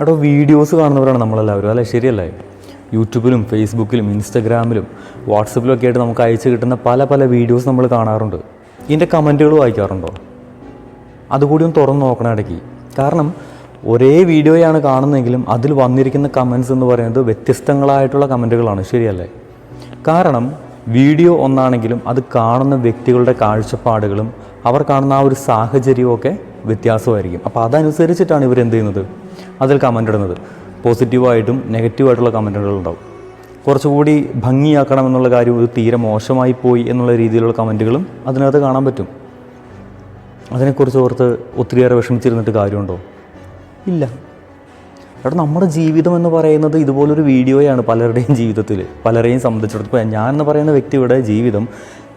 എടോ വീഡിയോസ് കാണുന്നവരാണ് നമ്മളെല്ലാവരും. അല്ലേ? ശരിയല്ലേ? യൂട്യൂബിലും ഫേസ്ബുക്കിലും ഇൻസ്റ്റഗ്രാമിലും വാട്സപ്പിലും ഒക്കെ ആയിട്ട് നമുക്ക് അയച്ചു കിട്ടുന്ന പല പല വീഡിയോസ് നമ്മൾ കാണാറുണ്ട്. ഇതിന്റെ കമന്റുകൾ വായിക്കാറുണ്ടോ? അതുകൂടി ഒന്ന് തുറന്ന് നോക്കണം ഇടയ്ക്ക്. കാരണം ഒരേ വീഡിയോയാണ് കാണുന്നതെങ്കിലും അതിൽ വന്നിരിക്കുന്ന കമൻസ് എന്ന് പറയുന്നത് വ്യത്യസ്തങ്ങളായിട്ടുള്ള കമന്റുകളാണ് ശരിയല്ലേ? കാരണം വീഡിയോ ഒന്നാണെങ്കിലും അത് കാണുന്ന വ്യക്തികളുടെ കാഴ്ചപ്പാടുകളും അവർ കാണുന്ന ആ ഒരു സാഹചര്യവും ഒക്കെ വ്യത്യാസമായിരിക്കും. അപ്പോൾ അതനുസരിച്ചിട്ടാണ് ഇവർ എന്ത് ചെയ്യുന്നത്? അതിൽ കമന്റ് ഇടുന്നത്. പോസിറ്റീവായിട്ടും നെഗറ്റീവായിട്ടുള്ള കമന്റുകൾ ഉണ്ടാവും. കുറച്ചുകൂടി ഭംഗിയാക്കണം എന്നുള്ള കാര്യം ഇത് തീരെ മോശമായി പോയി എന്നുള്ള രീതിയിലുള്ള കമന്റുകളും അതിനകത്ത് കാണാൻ പറ്റും. അതിനെക്കുറിച്ച് ഓർത്ത് ഒത്തിരിയേറെ വിഷമിച്ചിരുന്നിട്ട് കാര്യമുണ്ടോ? ഇല്ല. എടാ നമ്മുടെ ജീവിതം എന്ന് പറയുന്നത് ഇതുപോലൊരു വീഡിയോയാണ് പലരുടെയും ജീവിതത്തിൽ പലരെയും സംബന്ധിച്ചിടത്തോളം ഞാൻ എന്ന് പറയുന്ന വ്യക്തിയുടെ ജീവിതം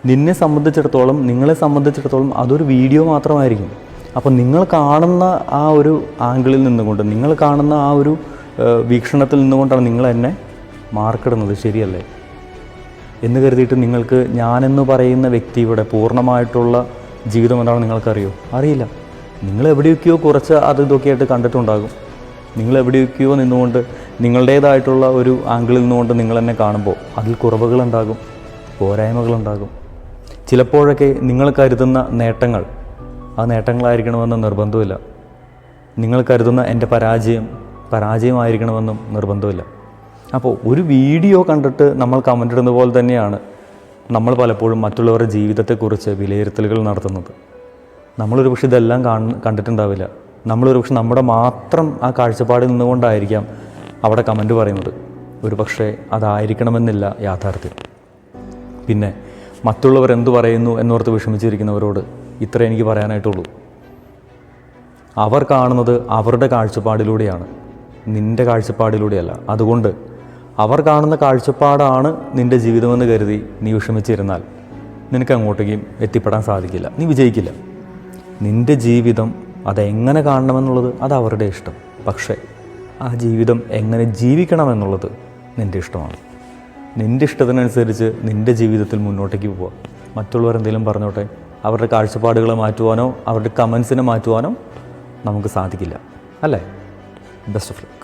നിന്നെ സംബന്ധിച്ചിടത്തോളം നിങ്ങളെ സംബന്ധിച്ചിടത്തോളം അതൊരു വീഡിയോ മാത്രമായിരിക്കും. അപ്പോൾ നിങ്ങൾ കാണുന്ന ആ ഒരു ആംഗിളിൽ നിന്നുകൊണ്ട് നിങ്ങൾ കാണുന്ന ആ ഒരു വീക്ഷണത്തിൽ നിന്നുകൊണ്ടാണ് നിങ്ങൾ എന്നെ മാർക്കിടുന്നത്. ശരിയല്ലേ? എന്ന് കരുതിയിട്ട് നിങ്ങൾക്ക് ഞാനെന്ന് പറയുന്ന വ്യക്തിയുടെ പൂർണമായിട്ടുള്ള ജീവിതം എന്താണെന്ന് നിങ്ങൾക്കറിയോ? അറിയില്ല. നിങ്ങൾ എവിടെയൊക്കെയോ കുറച്ച് അത് ഇതൊക്കെ ആയിട്ട് കണ്ടിട്ടുണ്ടാകും. നിങ്ങൾ എവിടെയൊക്കെയോ നിന്നുകൊണ്ട് നിങ്ങളുടേതായിട്ടുള്ള ഒരു ആംഗിളിൽ നിന്നുകൊണ്ട് നിങ്ങൾ എന്നെ കാണുമ്പോൾ അതിൽ കുറവുകളുണ്ടാകും പോരായ്മകളുണ്ടാകും. ചിലപ്പോഴൊക്കെ നിങ്ങൾ കരുതുന്ന നേട്ടങ്ങൾ ആ നേട്ടങ്ങളായിരിക്കണമെന്ന് നിർബന്ധമില്ല നിങ്ങൾ കരുതുന്ന എന്റെ പരാജയം പരാജയമായിരിക്കണമെന്നും നിർബന്ധമില്ല അപ്പോൾ ഒരു വീഡിയോ കണ്ടിട്ട് നമ്മൾ കമന്റ് ഇടുന്ന പോലെ തന്നെയാണ് നമ്മൾ പലപ്പോഴും മറ്റുള്ളവരുടെ ജീവിതത്തെക്കുറിച്ച് വിലയിരുത്തലുകൾ നടത്തുന്നത്. നമ്മളൊരു പക്ഷേ ഇതെല്ലാം കാണ കണ്ടിട്ടുണ്ടാവില്ല. നമ്മളൊരു പക്ഷെ നമ്മുടെ മാത്രം ആ കാഴ്ചപ്പാടിൽ നിന്നുകൊണ്ടായിരിക്കാം അവിടെ കമന്റ് പറയുന്നത്. ഒരു പക്ഷേ അതായിരിക്കണമെന്നില്ല യാഥാർത്ഥ്യം. പിന്നെ മറ്റുള്ളവർ എന്തു പറയുന്നു എന്നോർത്ത് വിഷമിച്ചിരിക്കുന്നവരോട് ഇത്ര എനിക്ക് പറയാനായിട്ടുള്ളൂ. അവർ കാണുന്നത് അവരുടെ കാഴ്ചപ്പാടിലൂടെയാണ്. നിന്റെ കാഴ്ചപ്പാടിലൂടെയല്ല. അതുകൊണ്ട് അവർ കാണുന്ന കാഴ്ചപ്പാടാണ് നിന്റെ ജീവിതമെന്ന് കരുതി നീ വിഷമിച്ചിരുന്നാൽ നിനക്ക് അങ്ങോട്ടേക്കും എത്തിപ്പെടാൻ സാധിക്കില്ല. നീ വിജയിക്കില്ല. നിന്റെ ജീവിതം അതെങ്ങനെ കാണണമെന്നുള്ളത് അത് അവരുടെ ഇഷ്ടം. പക്ഷേ ആ ജീവിതം എങ്ങനെ ജീവിക്കണമെന്നുള്ളത് നിന്റെ ഇഷ്ടമാണ്. നിന്റെ ഇഷ്ടത്തിനനുസരിച്ച് നിന്റെ ജീവിതത്തിൽ മുന്നോട്ടേക്ക് പോവുക മറ്റുള്ളവരെന്തെങ്കിലും പറഞ്ഞോട്ടെ? അവരുടെ കാഴ്ചപ്പാടുകളെ മാറ്റുവാനോ അവരുടെ കമൻസിനെ മാറ്റുവാനോ നമുക്ക് സാധിക്കില്ല. അല്ലേ? Best of luck